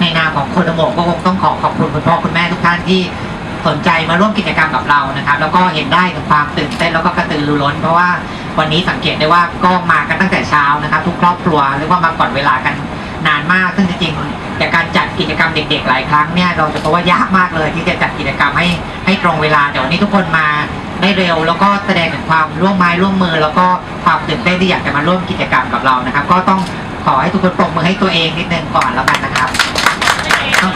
ในนามของโคโดโมก็คงต้องขอขอบคุณคุณพ่อคุณแม่ทุกท่านที่สนใจมาร่วมกิจกรรมกับเรานะครับ แล้วก็เห็นได้ถึงความตื่นเต้นแล้วก็กระตือรือร้น เพราะว่าวันนี้สังเกตได้ว่าก็มากันตั้งแต่เช้านะครับ ทุกครอบครัวเรียกว่ามาก่อนเวลากันนานมากซึ่งจริงๆแต่การจัดกิจกรรมเด็ก ๆ หลายครั้งเนี่ยเราจะพบว่ายากมากเลย ที่จะจัดกิจกรรมให้ให้ตรงเวลาแต่วันนี้ทุกคนมาได้เร็ว แล้วก็แสดงถึงความร่วมไม้ร่วมมือ แล้วก็ความตื่นเต้นที่อยากจะมาร่วมกิจกรรมกับเรานะครับ ก็ต้องขอให้ทุกคนปรบมือให้ตัวเองนิดนึงก่อนแล้วกันนะครับ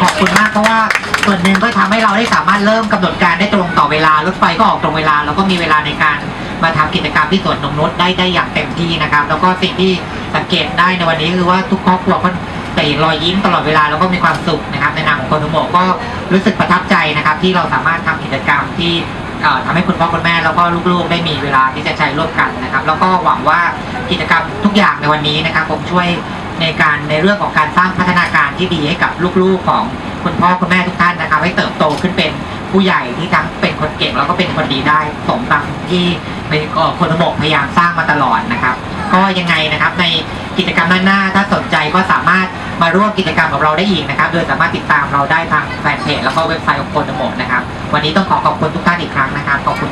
ขอบคุณมากเพราะว่าส่วนหนึ่งก็ทำให้เราได้สามารถเริ่มกำหนดการได้ตรงต่อเวลารถไฟก็ออกตรงเวลา แล้วก็มีเวลาในการมาทำกิจกรรมที่สวนนงนุชได้ได้อย่างเต็มที่นะครับ แล้วก็สิ่งที่สังเกตได้ในวันนี้คือว่าทุกครอบครัวก็ใส่รอยยิ้มตลอดเวลาแล้วก็มีความสุขนะครับในนามของคนทุโมะก็รู้สึกประทับใจนะครับ ที่เราสามารถทำกิจกรรมที่เอ่อทำให้คุณพ่อคุณแม่แล้วก็ลูกๆ ได้มีเวลาที่จะใช้ร่วมกันนะครับ แล้วก็หวังว่ากิจกรรมทุกอย่างในวันนี้นะครับคงช่วย ในการในเรื่องของการสร้างพัฒนาการที่ดีให้กับลูกๆของคุณพ่อคุณแม่ทุกท่านนะครับให้เติบโตขึ้นเป็นผู้ใหญ่ที่ทั้งเป็นคนเก่งแล้วก็เป็นคนดีได้สมดังที่ในเอ่อคนระบบพยายามสร้างมาตลอดนะครับ ก็ยังไงนะครับในกิจกรรมหน้าๆถ้าสนใจก็สามารถมาร่วมกิจกรรมกับเราได้อีกนะครับ โดยสามารถติดตามเราได้ทางแฟนเพจแล้วก็เว็บไซต์ของคนระบบนะครับ วันนี้ต้องขอขอบคุณทุกท่านอีกครั้งนะครับขอบคุณ